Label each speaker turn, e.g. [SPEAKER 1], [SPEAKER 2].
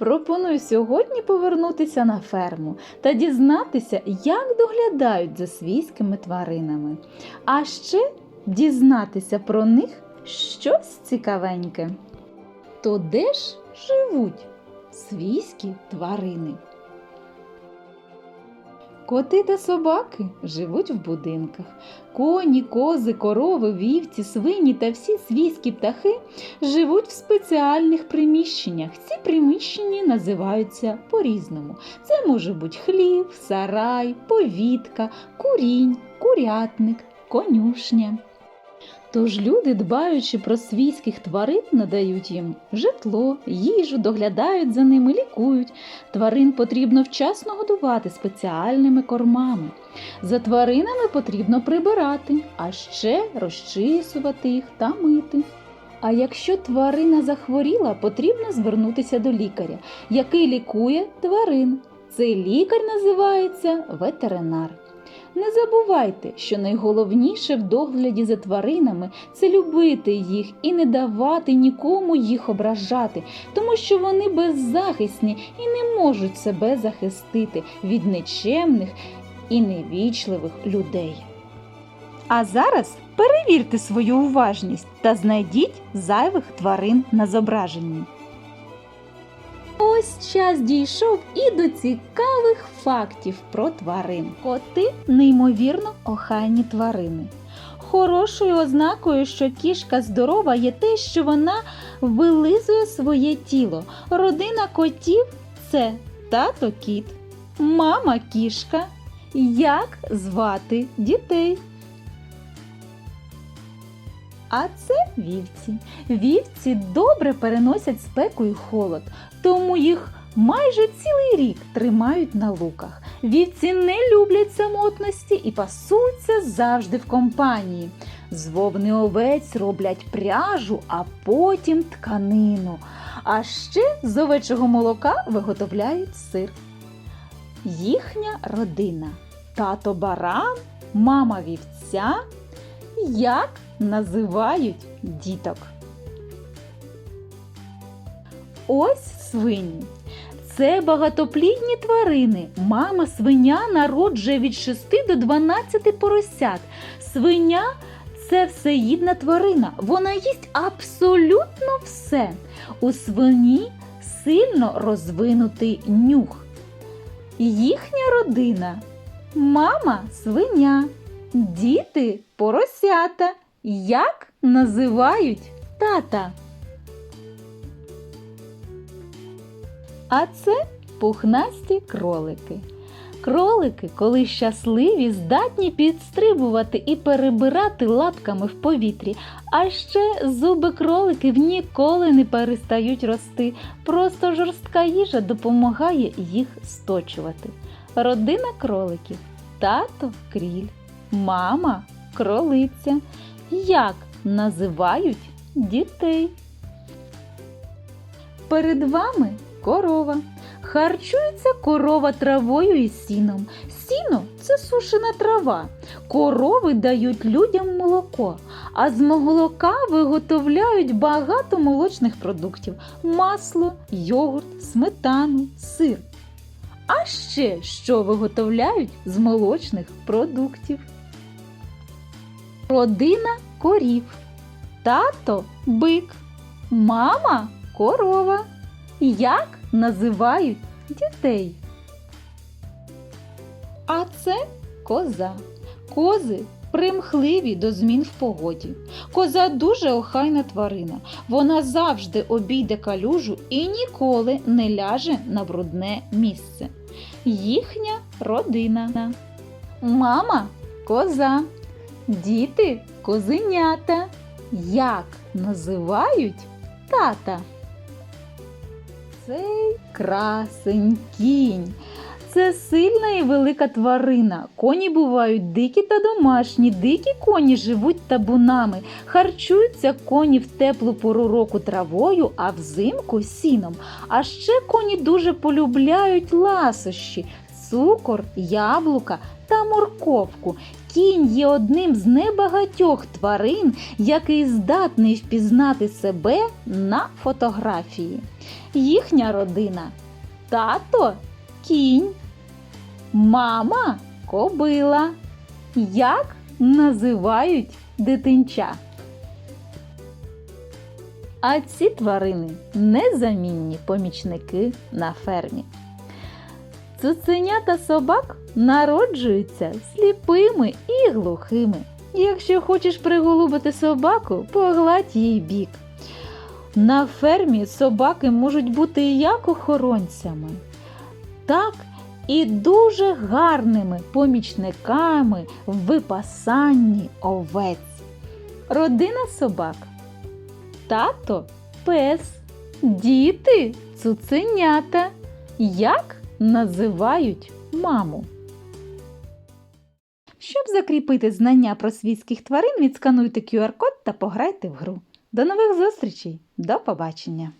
[SPEAKER 1] Пропоную сьогодні повернутися на ферму та дізнатися, як доглядають за свійськими тваринами. А ще дізнатися про них щось цікавеньке. То де ж живуть свійські тварини? Коти та собаки живуть в будинках. Коні, кози, корови, вівці, свині та всі свійські птахи живуть в спеціальних приміщеннях. Ці приміщення називаються по-різному. Це може бути хлів, сарай, повітка, курінь, курятник, конюшня. Тож люди, дбаючи про свійських тварин, надають їм житло, їжу, доглядають за ними, лікують. Тварин потрібно вчасно годувати спеціальними кормами. За тваринами потрібно прибирати, а ще розчисувати їх та мити. А якщо тварина захворіла, потрібно звернутися до лікаря, який лікує тварин. Цей лікар називається ветеринар. Не забувайте, що найголовніше в догляді за тваринами це любити їх і не давати нікому їх ображати, тому що вони беззахисні і не можуть себе захистити від нечемних і невічливих людей. А зараз перевірте свою уважність та знайдіть зайвих тварин на зображенні. Ось час дійшов і до цікавих фактів про тварин. Коти неймовірно охайні тварини. Хорошою ознакою, що кішка здорова, є те, що вона вилизує своє тіло. Родина котів це тато кіт, мама кішка. Як звати дітей? А це вівці. Вівці добре переносять спеку і холод, тому їх майже цілий рік тримають на луках. Вівці не люблять самотності і пасуться завжди в компанії. З вовни овець роблять пряжу, а потім тканину. А ще з овечого молока виготовляють сир. Їхня родина тато баран, мама вівця. Як називають діток? Ось свині. Це багатоплідні тварини. Мама свиня народжує від 6 до 12 поросят. Свиня це всеїдна тварина. Вона їсть абсолютно все. У свині сильно розвинутий нюх. Їхня родина мама свиня, діти поросята. Як називають тата? А це пухнасті кролики. Кролики, коли щасливі, здатні підстрибувати і перебирати лапками в повітрі. А ще зуби кроликів ніколи не перестають рости. Просто жорстка їжа допомагає їх сточувати. Родина кроликів тато кріль, мама кролиця. Як називають дітей? Перед вами корова. Харчується корова травою і сіном. Сіно це сушена трава. Корови дають людям молоко, а з молока виготовляють багато молочних продуктів: масло, йогурт, сметану, сир. А ще що виготовляють з молочних продуктів? Родина корів. Тато бик, мама корова. Як називають дітей? А це коза. Кози примхливі до змін в погоді. Коза дуже охайна тварина. Вона завжди обійде калюжу і ніколи не ляже на брудне місце. Їхня родина. Мама коза. Діти козенята. Як називають тата? Цей красень кінь. Це сильна і велика тварина. Коні бувають дикі та домашні. Дикі коні живуть табунами. Харчуються коні в теплу пору року травою, а взимку сіном. А ще коні дуже полюбляють ласощі, цукор, яблука та морковку. Кінь є одним з небагатьох тварин, який здатний впізнати себе на фотографії. Їхня родина тато кінь, мама кобила. Як називають дитинча? А ці тварини незамінні помічники на фермі. Цуценята собак народжуються сліпими і глухими. Якщо хочеш приголубити собаку, погладь їй бік. На фермі собаки можуть бути як охоронцями, так і дуже гарними помічниками в випасанні овець. Родина собак. Тато пес, діти цуценята. Як називають маму? Щоб закріпити знання про світських тварин, відскануйте QR-код та пограйте в гру. До нових зустрічей! До побачення!